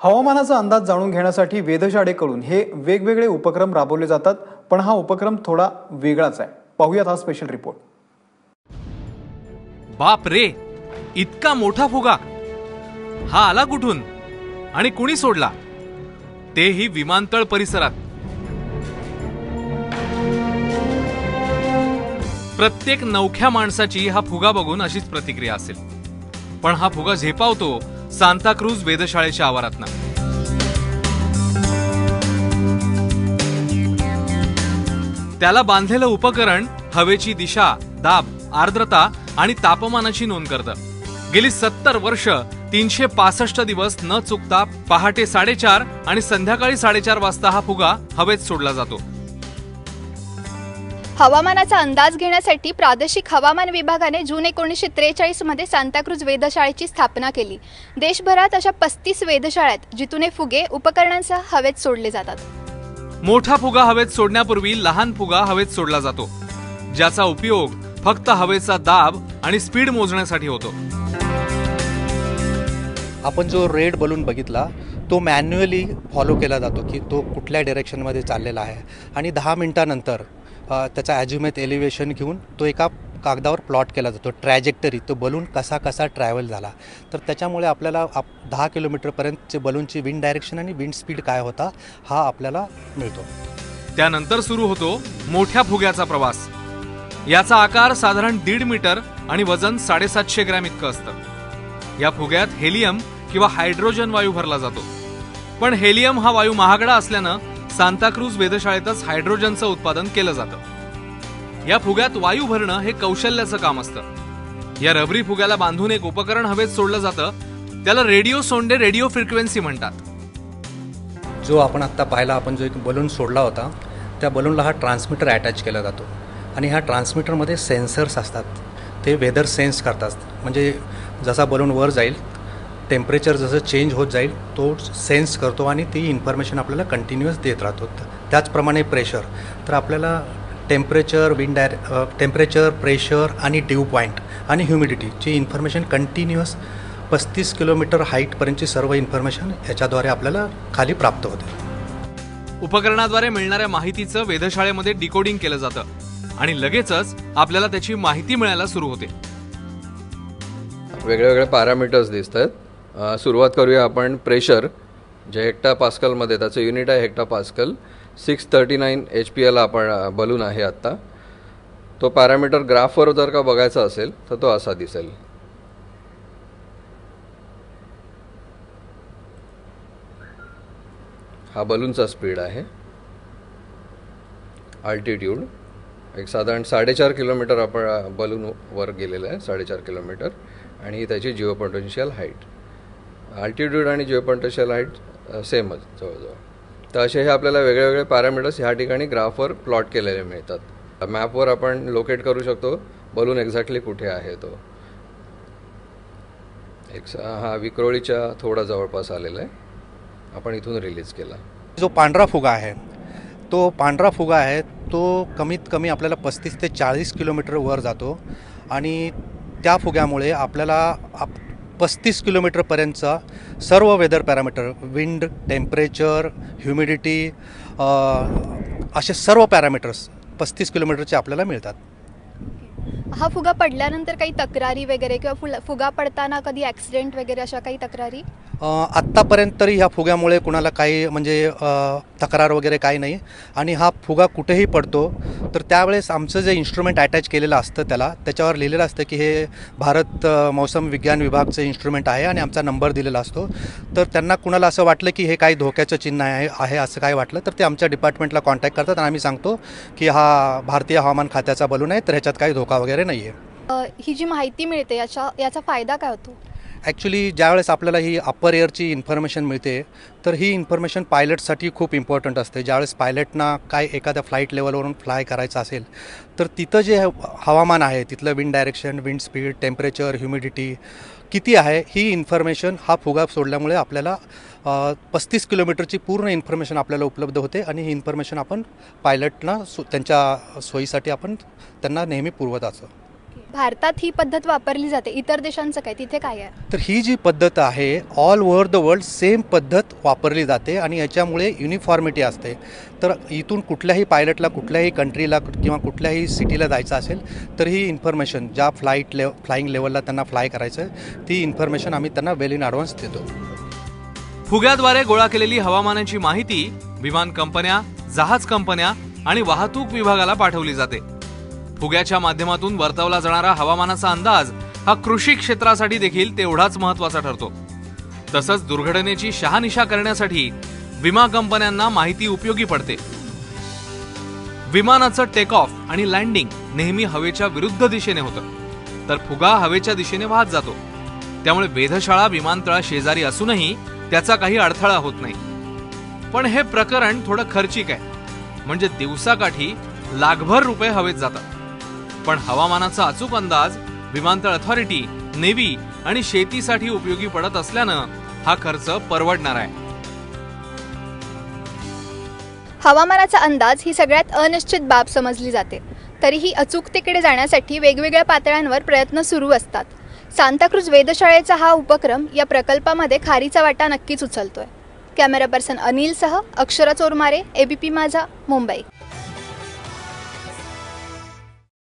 हवामानाचा अंदाज जाणून घेण्यासाठी वेधशाळेकडून हे वेगवेगळे उपक्रम राबवले जातात पण हा उपक्रम थोडा वेगळाच आहे. पाहूयात हा स्पेशल रिपोर्ट बाप रे इतका मोठा फुगा. हा आला कुठून आणि कुणी सोडला? तेही विमानतळ परिसरात. प्रत्येक नवख्या माणसाची हा फुगा बघून अशीच प्रतिक्रिया असेल. पण हा फुगा झेपावतो सांताक्रूज वेधशाळेच्या आवारातनं. त्याला बांधलेलं उपकरण हवेची दिशा दाब आर्द्रता आणि तापमानाची नोंद करतं. गेली सत्तर वर्ष तीनशे पासष्ट दिवस न चुकता पहाटे साडेचार आणि संध्याकाळी साडेचार वाजता हा फुगा हवेत सोडला जातो. हवामानाचा अंदाज घेण्यासाठी प्रादेशिक हवामान विभागाने जून एकोणीसशे त्रेचाळीसमध्ये सांताक्रूज वेधशाळेची स्थापना केली. देशभरात अशा पस्तीस वेधशाळा आहेत जिथून हे फुगे उपकरणांसह हवेत सोडले जातात. मोठा फुगा हवेत सोडण्यापूर्वी लहान फुगा हवेत सोडला जातो ज्याचा उपयोग फक्त हवेचा दाब आणि स्पीड मोजण्यासाठी होतो. आपण जो रेड बलून बघितला तो मॅन्युअली फॉलो केला जातो की तो कुठल्या डिरेक्शनमध्ये चाललेला आहे. आणि दहा मिनटानंतर त्याचा ॲज्युमेट एलिव्हेशन घेऊन तो एका कागदावर प्लॉट केला जातो. ट्रॅजेक्टरी तो बलून कसा कसा ट्रॅव्हल झाला. तर त्याच्यामुळे आपल्याला आप दहा किलोमीटरपर्यंतचे बलूनची विंड डायरेक्शन आणि विंड स्पीड काय होता हा आपल्याला मिळतो. त्यानंतर सुरू होतो मोठ्या फुग्याचा प्रवास. याचा आकार साधारण दीड मीटर आणि वजन साडेसातशे ग्रॅम इतकं असतं. या फुग्यात हेलियम किंवा हायड्रोजन वायू भरला जातो. पण हेलियम हा वायू महागडा असल्यानं सांताक्रूज वेधशाळेतच हायड्रोजनचं उत्पादन केलं जातं. या फुग्यात वायू भरणं हे कौशल्याचं काम असतं. या रबरी फुग्याला बांधून एक उपकरण हवेत सोडलं जातं. त्याला रेडिओ सोंडे रेडिओ फ्रिक्वेन्सी म्हणतात. जो आपण आत्ता पाहिला आपण जो एक बलून सोडला होता त्या बलूनला हा ट्रान्समीटर अटॅच केला जातो. आणि ह्या ट्रान्समीटरमध्ये सेन्सर्स असतात. ते वेदर सेन्स करतात. म्हणजे जसा बलून वर जाईल टेम्परेचर जसं चेंज होत जाईल तो सेन्स करतो आणि ती इन्फॉर्मेशन आपल्याला कंटिन्युअस देत राहतो. त्याचप्रमाणे प्रेशर तर आपल्याला टेम्परेचर विंड डायर टेम्परेचर प्रेशर आणि ड्यू पॉईंट आणि ह्युमिडिटीची इन्फॉर्मेशन कंटिन्युअस पस्तीस किलोमीटर हाईटपर्यंतची सर्व इन्फॉर्मेशन याच्याद्वारे आपल्याला खाली प्राप्त होते. उपकरणाद्वारे मिळणाऱ्या माहितीचं वेधशाळेमध्ये डिकोडिंग केलं जातं आणि लगेचच आपल्याला त्याची माहिती मिळायला सुरू होते. वेगळे वेगळे पॅरामीटर्स दिसत आहेत सुरुवात करूया आपण. प्रेशर जे हेक्टा पास्कलमध्ये त्याचं युनिट आहे hecto pascal. Six thirty nine H P L आपण बलून आहे आत्ता. तो पॅरामीटर ग्राफवर जर का बघायचा असेल तर तो असा दिसेल. हा बलूनचा स्पीड आहे. अल्टिट्यूड एक साधारण साडेचार किलोमीटर आपण बलून वर गेलेलं आहे साडेचार किलोमीटर. आणि ही त्याची जिओ पोटेन्शियल हाईट आल्टिट्यूड आणि जिओ हाईट सेमच जवळजवळ. तर असे हे आपल्याला वेगळे वेगळे पॅरामीटर्स ह्या ठिकाणी ग्राफवर प्लॉट केलेले मिळतात. मॅपवर आपण लोकेट करू शकतो. बलून एक्झॅक्टली कुठे आहे तो? एक स- हा विक्रोळीच्या थोडा जवळपास आलेला आहे. आपण इथून रिलीज केला. जो पांढरा फुगा आहे तो पांढरा फुगा आहे तो कमीत कमी आपल्याला पस्तीस ते चाळीस किलोमीटर वर जातो. आणि त्या फुग्यामुळे आपल्याला आप पस्तीस किलोमीटरपर्यंतचा सर्व weather parameter wind temperature humidity असे सर्व पॅरामीटर्स पस्तीस किलोमीटरचे आपल्याला मिळतात. हा फुगा पडल्यानंतर काही तक्रारी वगैरे किंवा फुल- फुगा पडताना कधी ॲक्सिडेंट वगैरे अशा काही तक्रारी? आत्तापर्यंत तरी ह्या फुग्यामुळे कुणाला काही म्हणजे अ, तक्रार वगैरे काही नाही. आणि हा फुगा कुठेही पडतो तर त्यावेळेस आमचं जे इन्स्ट्रुमेंट अटॅच केलेलं असतं त्याला त्याच्यावर लिहिलेलं असतं की हे भारत अ, मौसम विज्ञान विभागचं इन्स्ट्रुमेंट आहे आणि आमचा नंबर दिलेला असतो. तर त्यांना कुणाला असं वाटलं की हे काही धोक्याचं चिन्ह आहे आहे असं काय वाटलं तर ते आमच्या डिपार्टमेंटला कॉन्टॅक्ट करतात आणि आम्ही सांगतो की हा भारतीय हवामान खात्याचा बलून आहे तर ह्याच्यात काही धोका वगैरे नाही आहे. ही जी माहिती मिळते याच्या याचा फायदा काय होतो? ॲक्च्युली ज्यावेळेस आपल्याला ही अप्पर एअरची इन्फॉर्मेशन मिळते तर ही इन्फॉर्मेशन पायलटसाठी खूप इम्पॉर्टंट असते. ज्यावेळेस पायलटना काय एखाद्या फ्लाईट लेवलवरून फ्लाय करायचं असेल तर तिथं जे हवामान आहे तिथलं wind direction wind speed temperature humidity किती आहे ही इन्फॉर्मेशन हा फुगा सोडल्यामुळे आपल्याला पस्तीस किलोमीटरची पूर्ण इन्फॉर्मेशन आपल्याला उपलब्ध होते आणि ही इन्फॉर्मेशन आपण पायलटना सो त्यांच्या सोयीसाठी आपण त्यांना नेहमी पुरवत असतो. भारतात ही पद्धत वापरली जाते. इतर देशांचं काय? तिथे काय आहे? तर ही जी पद्धत आहे all over the world same पद्धत वापरली जाते आणि याच्यामुळे युनिफॉर्मिटी असते. तर इथून कुठल्याही पायलटला कुठल्याही कंट्रीला किंवा कुठल्याही सिटीला जायचं असेल तर ही इन्फॉर्मेशन ज्या फ्लाईट लेव फ्लाईंग लेवलला त्यांना फ्लाय करायचं आहे ती इन्फॉर्मेशन आम्ही त्यांना वेल इन ॲडव्हान्स देतो. फुग्याद्वारे गोळा केलेली हवामानाची माहिती विमान कंपन्या जहाज कंपन्या आणि वाहतूक विभागाला पाठवली जाते. फुग्याच्या माध्यमातून वर्तवला जाणारा हवामानाचा अंदाज हा कृषी क्षेत्रासाठी देखील तेवढाच महत्त्वाचा ठरतो. तसंच दुर्घटनेची शहानिशा करण्यासाठी विमा कंपन्यांना माहिती उपयोगी पडते. विमानाचं टेक ऑफ आणि लँडिंग नेहमी हवेच्या विरुद्ध दिशेने होतं. तर फुगा हवेच्या दिशेने वाहत जातो. त्यामुळे वेधशाळा विमानतळा शेजारी असूनही त्याचा काही अडथळा होत नाही. पण हे प्रकरण थोडं खर्चिक आहे. म्हणजे दिवसाकाठी लाखभर रुपये हवेत जातात. पण हवामानाचा अचूक अंदाज विमानतळ अथॉरिटी नेव्ही आणि शेतीसाठी उपयोगी पडत असल्यानं हा खर्च परवडणार आहे. हवामानाचा अंदाज ही सगळ्यात अनिश्चित बाब समजली जाते. तरीही अचूकतेकडे जाण्यासाठी वेगवेगळ्या पातळ्यांवर प्रयत्न सुरू असतात. सांताक्रूज वेधशाळेचा हा उपक्रम या प्रकल्पामध्ये खारीचा वाटा नक्कीच उचलतोय. कॅमेरा पर्सन अनिलसह अक्षरा चोरमारे एबीपी माझा मुंबई.